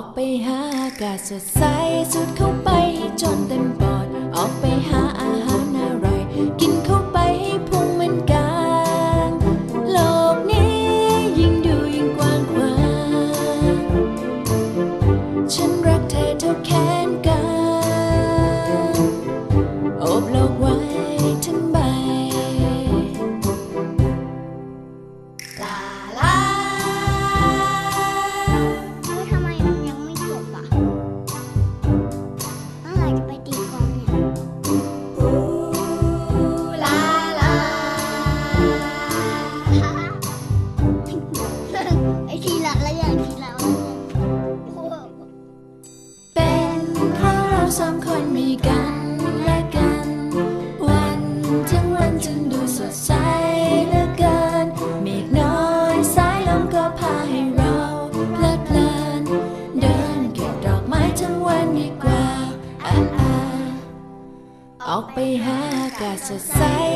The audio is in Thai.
ออกไปหากาศสดใสสุดเข้าไปจนเต็มปอด ออกไปหา society.